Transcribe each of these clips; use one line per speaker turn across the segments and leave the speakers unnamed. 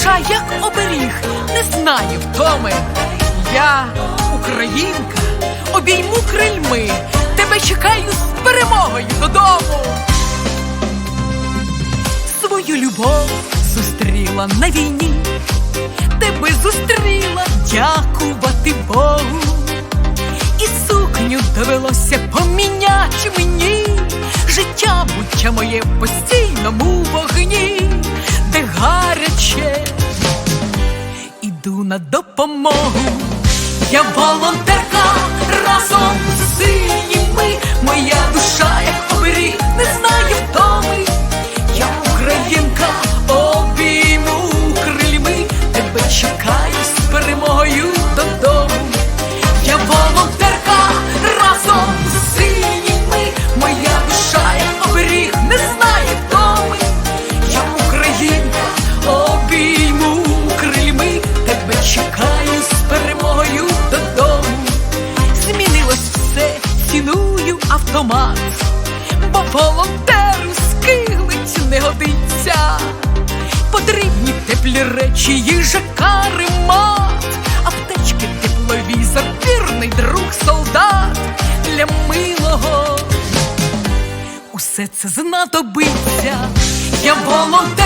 душа, як оберіг, не знає втоми. Я, українка, обійму крильми, тебе чекаю з перемогою додому. Свою любов зустріла на війні, тебе зустріла, дякувати Богу. І сукню довелося поміняти мені. Життя буття моє постійному вогні, де гаряче, іду на допомогу. Я волонтерка разом з синіми, бо волонтеру скиглить не годиться. Потрібні теплі речі, їжа, каремат, аптечки, тепловізор, вірний друг, солдат для милого. Усе це знадобиться. Я волонтерка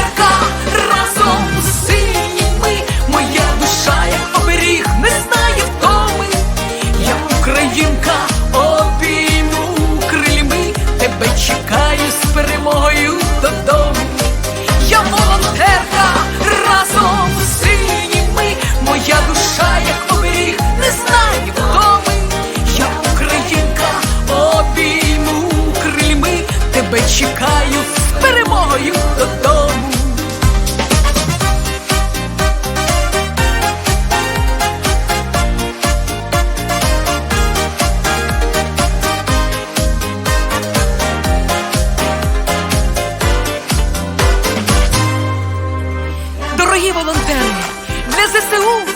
тебе чекаю з перемогою додому. Дорогі волонтери для ЗСУ.